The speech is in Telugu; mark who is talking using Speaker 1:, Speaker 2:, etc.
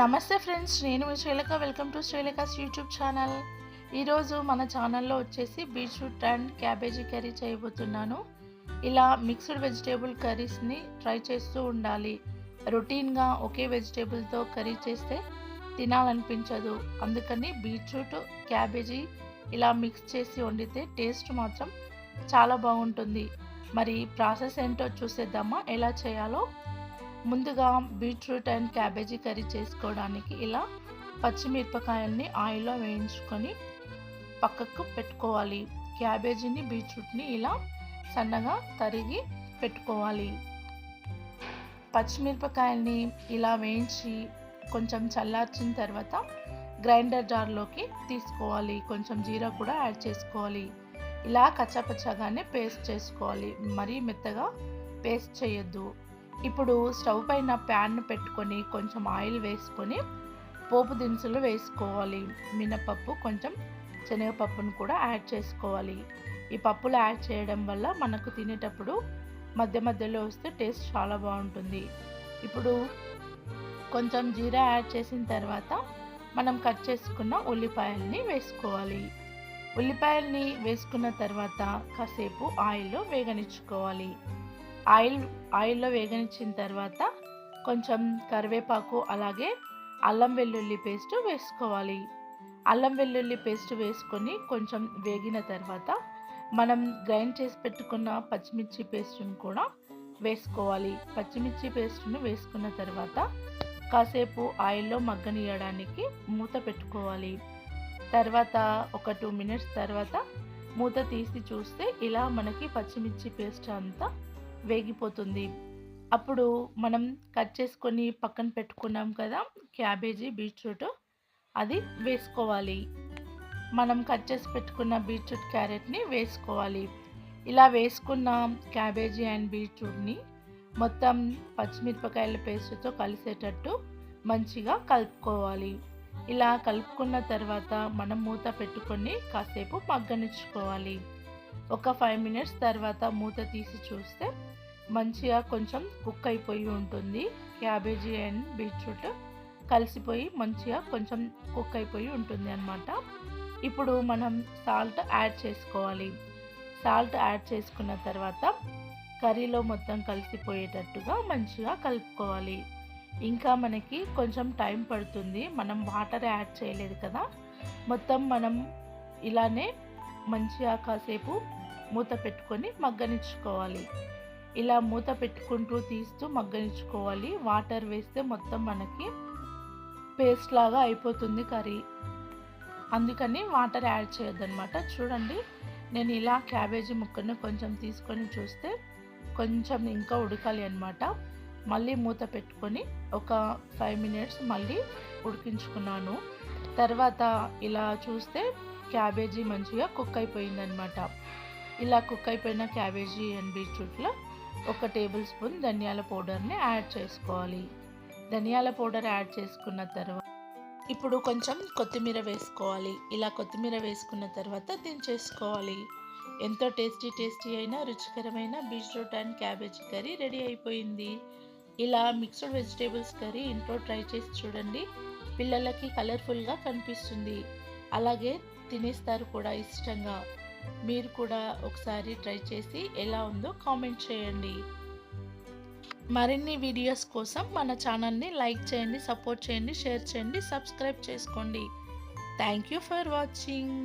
Speaker 1: నమస్తే ఫ్రెండ్స్ నేను మీ Srilekha. Welcome to Srilekha's YouTube channel. ఈరోజు మన ఛానల్లో వచ్చేసి బీట్రూట్ అండ్ క్యాబేజీ కర్రీ చేయబోతున్నాను. ఇలా మిక్స్డ్ వెజిటేబుల్ కర్రీస్ని ట్రై చేస్తూ ఉండాలి. రొటీన్గా ఒకే వెజిటేబుల్తో కర్రీ చేస్తే తినాలనిపించదు. అందుకని బీట్రూట్ క్యాబేజీ ఇలా మిక్స్ చేసి వండితే టేస్ట్ మాత్రం చాలా బాగుంటుంది. మరి ప్రాసెస్ ఏంటో చూసేద్దామా? ఎలా చేయాలో? ముందుగా బీట్రూట్ అండ్ క్యాబేజీ కర్రీ చేసుకోవడానికి ఇలా పచ్చిమిరపకాయల్ని ఆయిల్లో వేయించుకొని పక్కకు పెట్టుకోవాలి. క్యాబేజీని బీట్రూట్ని ఇలా సన్నగా తరిగి పెట్టుకోవాలి. పచ్చిమిరపకాయల్ని ఇలా వేయించి కొంచెం చల్లార్చిన తర్వాత గ్రైండర్ జార్లోకి తీసుకోవాలి. కొంచెం జీరా కూడా యాడ్ చేసుకోవాలి. ఇలా కచ్చాపచ్చాగానే పేస్ట్ చేసుకోవాలి. మరీ మెత్తగా పేస్ట్ చేయొద్దు. ఇప్పుడు స్టవ్ పైన ప్యాన్ పెట్టుకొని కొంచెం ఆయిల్ వేసుకొని పోపు దినుసులు వేసుకోవాలి. మినపప్పు కొంచెం శనగపప్పును కూడా యాడ్ చేసుకోవాలి. ఈ పప్పులు యాడ్ చేయడం వల్ల మనకు తినేటప్పుడు మధ్య మధ్యలో వస్తే టేస్ట్ చాలా బాగుంటుంది. ఇప్పుడు కొంచెం జీరా యాడ్ చేసిన తర్వాత మనం కట్ చేసుకున్న ఉల్లిపాయల్ని వేసుకోవాలి. ఉల్లిపాయల్ని వేసుకున్న తర్వాత కాసేపు ఆయిల్లో వేగనిచ్చుకోవాలి. ఆయిల్ ఆయిల్లో వేగనిచ్చిన తర్వాత కొంచెం కరివేపాకు అలాగే అల్లం వెల్లుల్లి పేస్ట్ వేసుకోవాలి. అల్లం వెల్లుల్లి పేస్ట్ వేసుకొని కొంచెం వేగిన తర్వాత మనం గ్రైండ్ చేసి పెట్టుకున్న పచ్చిమిర్చి పేస్ట్ను కూడా వేసుకోవాలి. పచ్చిమిర్చి పేస్ట్ను వేసుకున్న తర్వాత కాసేపు ఆయిల్లో మగ్గనియడానికి మూత పెట్టుకోవాలి. తర్వాత ఒక టూ మినిట్స్ తర్వాత మూత తీసి చూస్తే ఇలా మనకి పచ్చిమిర్చి పేస్ట్ అంతా వేగిపోతుంది. అప్పుడు మనం కట్ చేసుకొని పక్కన పెట్టుకున్నాం కదా క్యాబేజీ బీట్రూట్ అది వేసుకోవాలి. మనం కట్ చేసి పెట్టుకున్న బీట్రూట్ క్యారెట్ని వేసుకోవాలి. ఇలా వేసుకున్న క్యాబేజీ అండ్ బీట్రూట్ని మొత్తం పచ్చిమిరపకాయల పేస్ట్తో కలిసేటట్టు మంచిగా కలుపుకోవాలి. ఇలా కలుపుకున్న తర్వాత మనం మూత పెట్టుకొని కాసేపు మగ్గనిచ్చుకోవాలి. ఒక ఫైవ్ మినిట్స్ తర్వాత మూత తీసి చూస్తే మంచిగా కొంచెం కుక్ అయిపోయి ఉంటుంది. క్యాబేజీ అండ్ బీట్రూట్ కలిసిపోయి మంచిగా కొంచెం కుక్ అయిపోయి ఉంటుంది అనమాట ఇప్పుడు మనం సాల్ట్ యాడ్ చేసుకోవాలి. సాల్ట్ యాడ్ చేసుకున్న తర్వాత కర్రీలో మొత్తం కలిసిపోయేటట్టుగా మంచిగా కలుపుకోవాలి. ఇంకా మనకి కొంచెం టైం పడుతుంది. మనం వాటర్ యాడ్ చేయలేదు కదా. మొత్తం మనం ఇలానే మంచిగా కాసేపు మూత పెట్టుకొని మగ్గనిచ్చుకోవాలి. ఇలా మూత పెట్టుకుంటూ తీస్తూ మగ్గనించుకోవాలి వాటర్ వేస్తే మొత్తం మనకి పేస్ట్ లాగా అయిపోతుంది కర్రీ. అందుకని వాటర్ యాడ్ చేయొద్దనమాట చూడండి నేను ఇలా క్యాబేజీ ముక్కను కొంచెం తీసుకొని చూస్తే కొంచెం ఇంకా ఉడకాలి అనమాట మళ్ళీ మూత పెట్టుకొని ఒక ఫైవ్ మినిట్స్ మళ్ళీ ఉడికించుకున్నాను. తర్వాత ఇలా చూస్తే క్యాబేజీ మంచిగా కుక్ అయిపోయిందనమాట ఇలా కుక్ అయిపోయిన క్యాబేజీ అండ్ బీట్రూట్లో ఒక టేబుల్ స్పూన్ ధనియాల పౌడర్ని యాడ్ చేసుకోవాలి. ధనియాల పౌడర్ యాడ్ చేసుకున్న తర్వాత ఇప్పుడు కొంచెం కొత్తిమీర వేసుకోవాలి. ఇలా కొత్తిమీర వేసుకున్న తర్వాత దించేసుకోవాలి. ఎంతో టేస్టీ టేస్టీ అయిన రుచికరమైన beetroot and cabbage curry ready అయిపోయింది. ఇలా మిక్స్డ్ వెజిటేబుల్స్ కర్రీ ఇంట్లో ట్రై చేసి చూడండి. పిల్లలకి కలర్ఫుల్గా కనిపిస్తుంది. అలాగే తినేస్తారు కూడా ఇష్టంగా. మీరు కూడా ఒకసారి ట్రై చేసి ఎలా ఉందో కామెంట్ చేయండి. మరిన్ని వీడియోస్ కోసం మన ఛానల్ని లైక్ చేయండి సపోర్ట్ చేయండి షేర్ చేయండి సబ్స్క్రైబ్ చేసుకోండి. Thank you for watching.